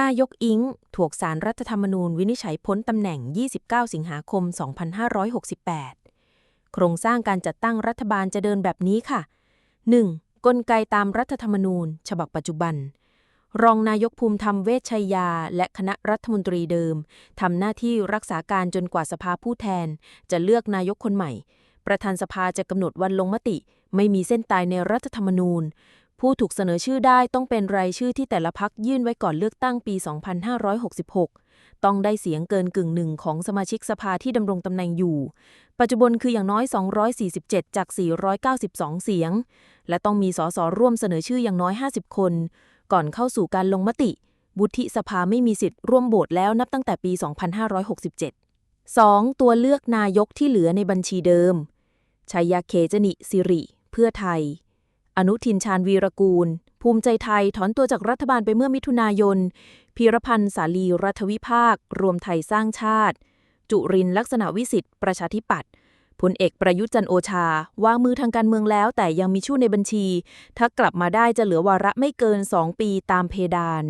นายกอิงถูกสารรัฐธรรมนูญวินิจฉัยพ้นตำแหน่ง 29 สิงหาคม 2568 โครงสร้างการจัดตั้งรัฐบาลจะเดินแบบนี้ค่ะ 1. กลไกตามรัฐธรรมนูญ ฉบับปัจจุบัน รองนายกภูมิธรรมเวชชัยยา และคณะรัฐมนตรีเดิม ทำหน้าที่รักษาการจนกว่าสภาผู้แทน จะเลือกนายกคนใหม่ ประธานสภาจะกำหนดวันลงมติ ไม่มีเส้นตายในรัฐธรรมนูญ ผู้ถูกเสนอชื่อได้ต้องเป็นรายชื่อที่แต่ละพักยื่นไว้ก่อนเลือกตั้งปี 2566 ต้องได้เสียงเกินกึ่งหนึ่งของสมาชิกสภาที่ดำรงตำแหน่งอยู่ ปัจจุบันคืออย่างน้อย 247 จาก 492 เสียง และต้องมีสสร่วมเสนอชื่ออย่างน้อย 50 คน ก่อนเข้าสู่การลงมติวุฒิสภาไม่มีสิทธิ์ร่วมโหวตแล้วนับตั้งแต่ปี 2567 2. ตัวเลือกนายกที่เหลือในบัญชีเดิม ชัยยาเคจนิสิริ เพื่อไทย อนุทินชาญวีรกูล ภูมิใจไทยถอนตัวจากรัฐบาลไปเมื่อมิถุนายน พีรพันธ์สาลีรัฐวิภาค รวมไทยสร้างชาติ จุรินลักษณะวิสิทธิ์ ประชาธิปัตย์พลเอกประยุทธ์จันโอชา วางมือทางการเมืองแล้วแต่ยังมีชื่อในบัญชี ถ้ากลับมาได้จะเหลือวาระไม่เกิน 2 ปีตามเพดาน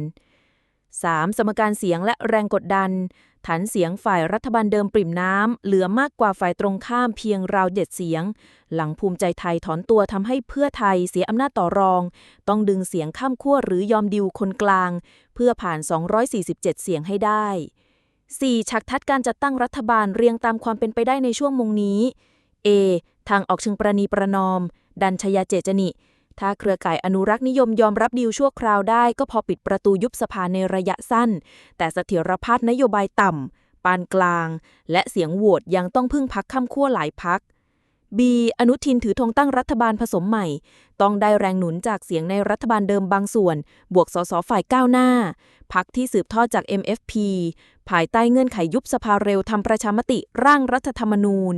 3. สมการเสียงและแรงกดดัน ฐานเสียงฝ่ายรัฐบาลเดิมปริ่มน้ำ เหลือมากกว่าฝ่ายตรงข้ามเพียงราวเจ็ดเสียง หลังภูมิใจไทยถอนตัวทำให้เพื่อไทยเสียอำนาจต่อรอง ต้องดึงเสียงข้ามขั้วหรือยอมดิวคนกลาง เพื่อผ่าน 247 เสียงให้ได้ 4. ชักทัดการจัดตั้งรัฐบาลเรียงตามความเป็นไปได้ในช่วงมงนี้ A ทางออกเชิงประนีประนอม ดันชยาเจจนิ ถ้าเครือข่ายอนุรักษ์นิยมยอมรับดีลชั่วคราวได้ก็พอปิดประตูยุบสภาในระยะสั้น แต่เสถียรภาพนโยบายต่ำ ปานกลาง และเสียงโหวตยังต้องพึ่งพักข้ามขั้วหลายพัก B อนุทินถือธงตั้งรัฐบาลผสมใหม่ ต้องได้แรงหนุนจากเสียงในรัฐบาลเดิมบางส่วน บวกสสฝ่ายก้าวหน้า พักที่สืบทอดจาก MFP ภายใต้เงื่อนไขยุบสภาเร็วทำประชามติร่างรัฐธรรมนูญ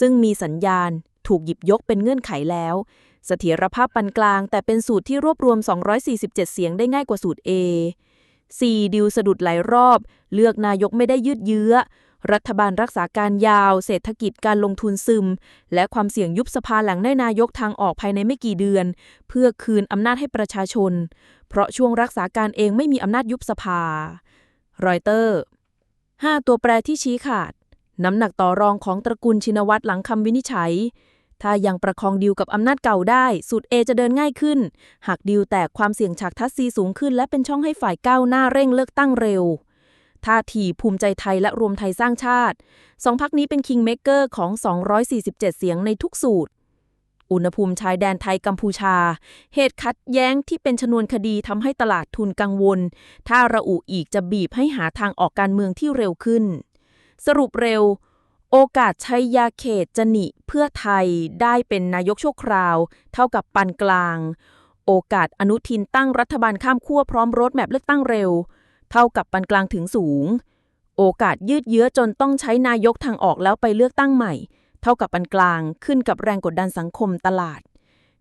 ซึ่งมีสัญญาณถูกหยิบยกเป็นเงื่อนไขแล้ว เสถียรภาพปานกลาง แต่เป็นสูตรที่รวบรวม 247 เสียงได้ง่ายกว่าสูตร A 4. ดิวสะดุดหลายรอบ เลือกนายกไม่ได้ยืดเยื้อ รัฐบาลรักษาการยาว เศรษฐกิจการลงทุนซึม และความเสี่ยงยุบสภาหลังได้นายกทางออกภายในไม่กี่เดือน เพื่อคืนอำนาจให้ประชาชน เพราะช่วงรักษาการเองไม่มีอำนาจยุบสภารอยเตอร์ 5. ตัวแปรที่ชี้ขาด น้ำหนักต่อรองของตระกูลชินวัตรหลังคำวินิจฉัย ถ้ายังประคองดิวกับอำนาจเก่าได้สูตร A จะเดินง่ายขึ้น หากดิวแตกความเสี่ยงฉากทัศซีสูงขึ้น และเป็นช่องให้ฝ่ายก้าวหน้าเร่งเลือกตั้งเร็วท่าทีภูมิใจไทยและรวมไทยสร้างชาติสองพักนี้เป็นคิงเมกเกอร์ของ 247 เสียงในทุกสูตร อุณหภูมิชายแดนไทยกัมพูชา เหตุขัดแย้งที่เป็นชนวนคดีทำให้ตลาดทุนกังวล ถ้าระอุอีกจะบีบให้หาทางออกการเมืองที่เร็วขึ้น สรุปเร็ว โอกาสชัยยาเขตจนิเพื่อไทยได้เป็นนายกชั่วคราว เท่ากับปานกลาง โอกาสอนุทินตั้งรัฐบาลข้ามขั้วพร้อมรถแมพเลือกตั้งเร็ว เท่ากับปานกลางถึงสูง โอกาสยืดเยื้อจนต้องใช้นายกทางออกแล้วไปเลือกตั้งใหม่ เท่ากับปานกลางขึ้นกับแรงกดดันสังคมตลาด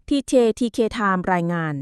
ที่เจทีเคไทม์รายงาน